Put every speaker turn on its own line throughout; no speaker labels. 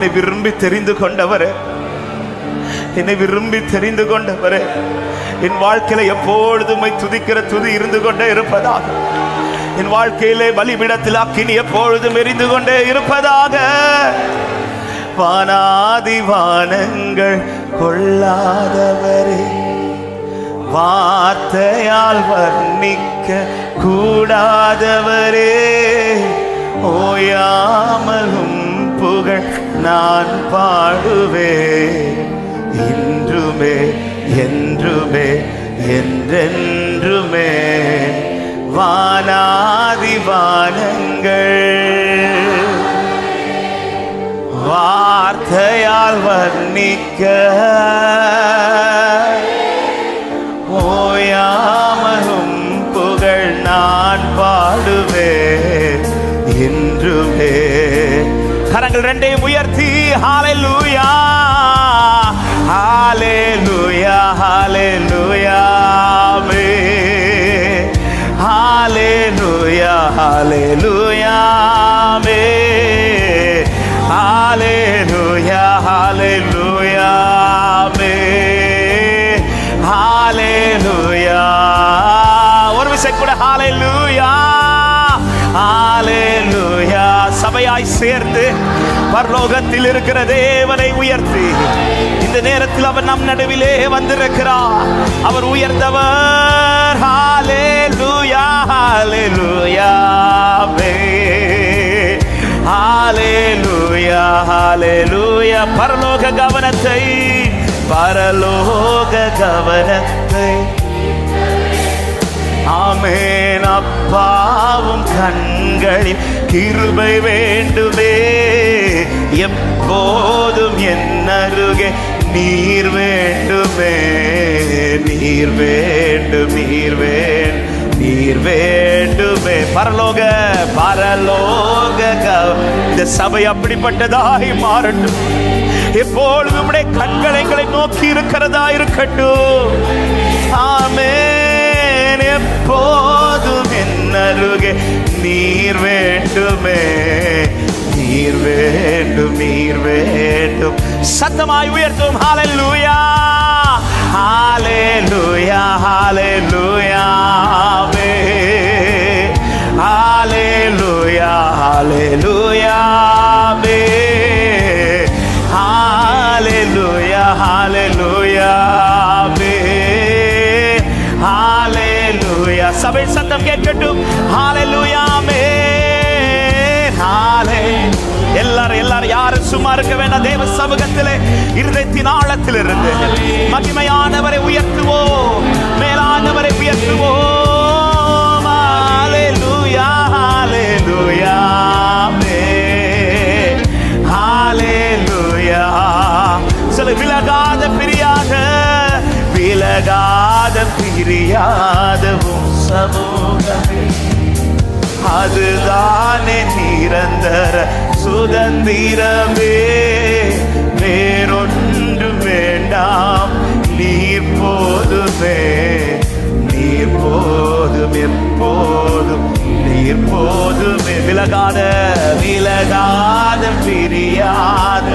என்னை விரும்பி தெரிந்து கொண்டவரே. என்னை விரும்பி தெரிந்து கொண்டவரே. என் வாழ்க்கையில எப்பொழுதுமை துதிக்கிற துதி இருந்து கொண்டே இருப்பதாக. என் வாழ்க்கையிலே பலிபிடத்தில் அக்கினி எப்பொழுதும் எரிந்து கொண்டே இருப்பதாக. வானாதி வானங்கள் கொள்ளாதவரே. வார்த்தையால் வர்ணிக்க கூடாதவரே. ஓயாமலும் புகழ் நான் பாடுவே இன்றுமே என்றுமே என்றென்றுமே. வானாதி வானங்கள் வார்த்தையால் வர்ணிக்க கரங்கள் ரெண்டையும் உயர்த்தி ஹாலே லூயா ஹாலே லூயா ஹாலே லூயா ஹாலே லூயா ஹாலே லூயா ஹாலே லூயா ஹாலே லூயா ஹாலே லூயா ஒரு விஷயம் கூட ஹாலே லூயா ஹாலே லூயா சபையாய் சேர்ந்து பரலோகத்தில் இருக்கிற தேவனை உயர்த்தி. இந்த நேரத்தில் அவர் நம் நடுவிலே வந்திருக்கிறார். அவர் உயர்ந்தவர். ஹalleluya ஹalleluya வே ஹalleluya ஹalleluya பரலோக கவனத்தை பரலோக கவனத்தை. ஆமேன். அப்பாவும் கண்களில் கிருபை வேண்டுமே. எப்போதும் என் அருகே நீர் வேண்டுமே. நீர் வேண்டும் நீர் வேண்டும் நீர் வேண்டுமே. பரலோக பரலோக இந்த சபை அப்படிப்பட்டதாய் மாறட்டும். எப்பொழுது உம்முடைய கண்கள் எங்களை நோக்கி இருக்கிறதா இருக்கட்டும். ஆமே எப்போதும் என் அருகே நீர் வேண்டுமே நீர் வேண்டும் நீர் வேண்டும் சத்தமாய் உயர்த்தும் ஹalleluya ஹalleluya ஹalleluya ஆமே ஹalleluya ஹalleluya ஆமே ஹalleluya ஹalleluya ஆமே ஹalleluya சபை சத்தம் கேட்கட்டும் ஹalleluya சும்மா இருக்க வேண்டாம் தேவ சமூகத்திலே இருதயத்தின் ஆழத்தில் இருந்து மகிமையானவரை உயர்த்துவோ மேலானவரை உயர்த்துவோ ஹalleluya ஹalleluya ஹalleluya சில விலகாத பிரியாக விலகாத பிரியாதவும் சமூகமே. அதுதானே நிரந்தர சுதந்திரமே வேறொன்று வேண்டாம். நீர் போதுமே நீர் போதும் எப்போதும். நீர் போதுமே. விலகாத விலகாத பிரியாத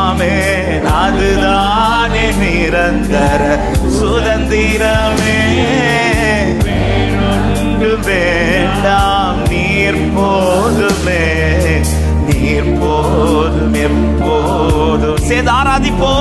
ஆமே அதுதானே நிரந்தர சுதந்திரமே. சேர்ந்து ஆராதிப்போம்.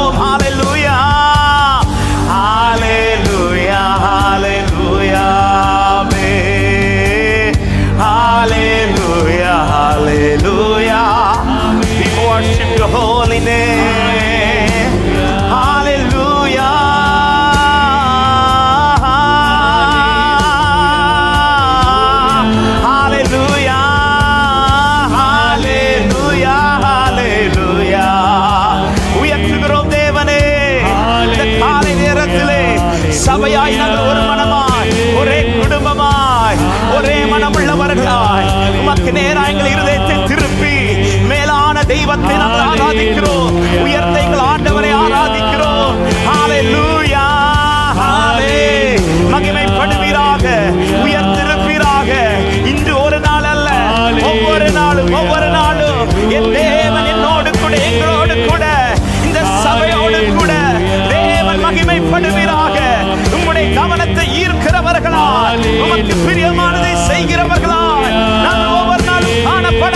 பிரியமானதை செய்கிறவர்களாய் நாம் ஒவ்வொரு நாளும் காணப்பட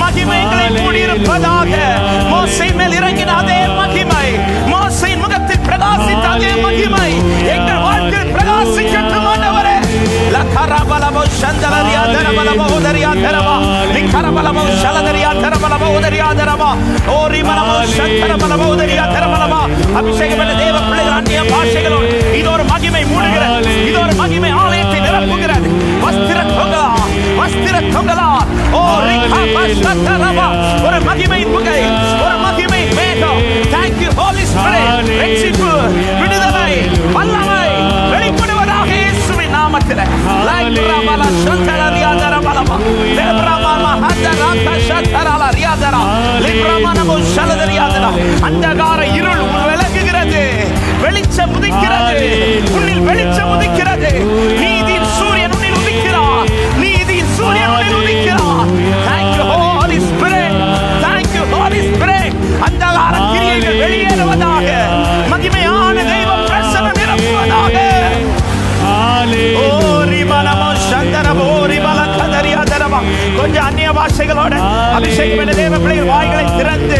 மகிமைகளை கூடியிருப்பதாக மோசை மேல் இறங்கின அதே மகிமை. மோசை முகத்தில் பிரகாசித்த அதே மகிமை. எங்கள் வாழ்க்கையில் பிரகாசிக்கட்டும் ஆண்டவரே. லகரபலமோ சந்தலரியா தரபலமோ உதரியா தரமா நிகரபலமோ சலதரியா தரபலமோ உதரியா தரமா ஓரி பலமோ சந்தரபலமோ உதரியா தரபலமா அபிஷேகம் ஒரு மகிமை புகை ஒரு மகிமை மேகம் தேங்க் யூ ஹோலி ஸ்பிரிட் ரட்சிப்பு விடுதலை வல்லமை வெளிப்படுவதாக இயேசுவின் நாமத்தில். லைக்ரமல சந்தரரியாதரமலமா தேவரமல ஹந்தராக சந்தரரியாதரா லிப்ரமனமு சலதரியாதரா அந்தகார கொஞ்சம் அந்நிய பாஷைகளோட அபிஷேகம் என்ற தேவ பிள்ளைகள் வாய்களை திறந்து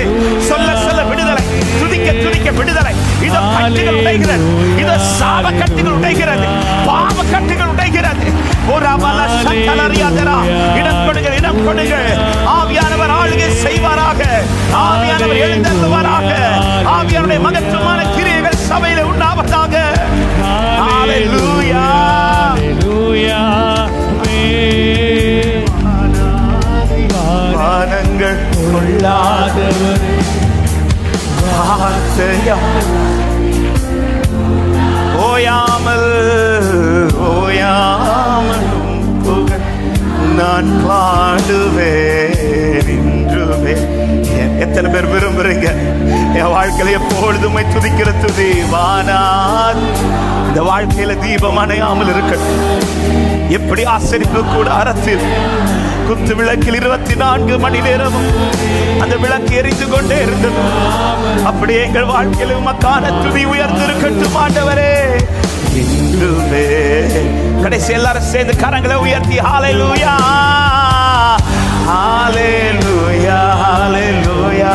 சொல்ல சொல்ல விடுதலை. துதிக்க துதிக்க விடுதலை. இதோ கட்டுகள் உடைகிறது. இதோ சாப கட்டுகள் உடைகிறது. பாவ கட்டுகள் உடைகிறது. ஒரு அமல சந்தலரியாதரா இடம் கொடுங்க இடம் கொடுங்க ஆவியானவர் ஆளுகை செய்வாராக. ஆவியானவர் எழுந்தருவாராக ஆவியானுடைய மகத்துவமான கிரியைகள் சபையில உண்டாவதாக Hallelujah. வானங்கள் கொள்ளாத வார்த்தையா ஓயாமல் ஓயாமல் புகழ் நான் பாடுவேன் இன்றுமே எத்தனை பேர் விரும்புறீங்க? என் வாழ்க்கையில எப்பொழுதுமே துதிக்கிற துதி. வானார் இந்த வாழ்க்கையில தீபம் அணையாமல் இருக்கட்டும். எப்படி ஆசரிப்பு கூட அரசில்? குத்து விளக்கில் இருபத்தி நான்கு மணி நேரமும் அந்த விளக்கு எரிந்து கொண்டே இருந்தது. அப்படியே எங்கள் வாழ்க்கையில் உமக்கான துதி உயர்ந்திருக்கட்டும் ஆண்டவரே. இன்றுமே கடைசி எல்லாரும் சேர்ந்து கரங்களை உயர்த்தி ஹalleluya லூயா ஹalleluya லூயா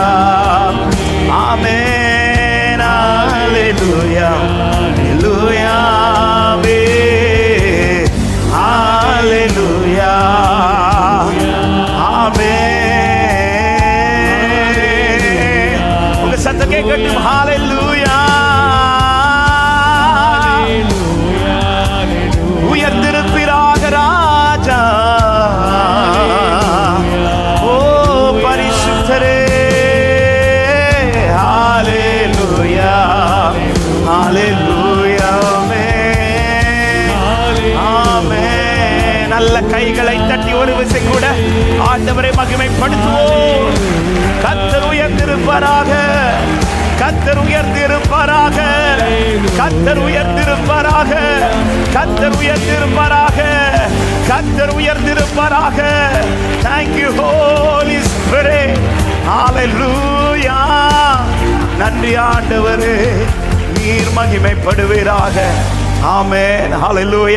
நல்ல கைகளை தட்டி ஒரு விசை கூட ஆண்டவரை மகிமைப்படுத்துவோம். கத்தர் உயர்ந்திருப்பாராக. கத்தர் உயர்ந்திருப்பாராக. கத்தர் உயர்ந்திருப்பாராக. கத்தர் உயர்ந்திருப்பாராக. கத்தர் உயர்ந்திருப்பாராக. தேங்க்யூ ஹோலி holy ஹalleluya நன்றி ஆண்டவரே. நீர் மகிமைப்படுவீராக. ஆமென் ஹalleluya